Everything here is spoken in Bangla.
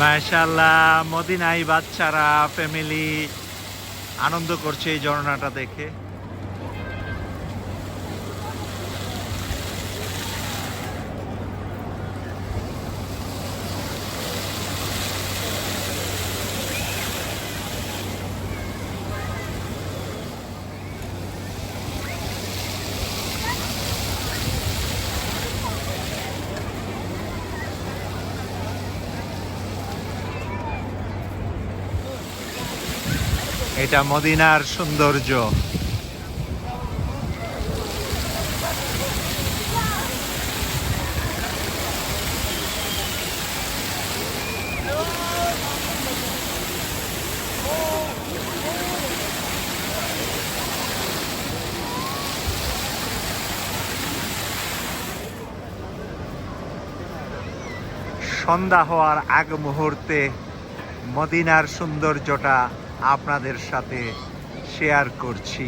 মাশাল্লাহ মদিনাই বাচ্চারা ফ্যামিলি আনন্দ করছে এই ঝর্ণাটা দেখে। এটা মদিনার সৌন্দর্য। সন্ধ্যা হওয়ার আগ মুহূর্তে মদিনার সৌন্দর্যটা আপনাদের সাথে শেয়ার করছি।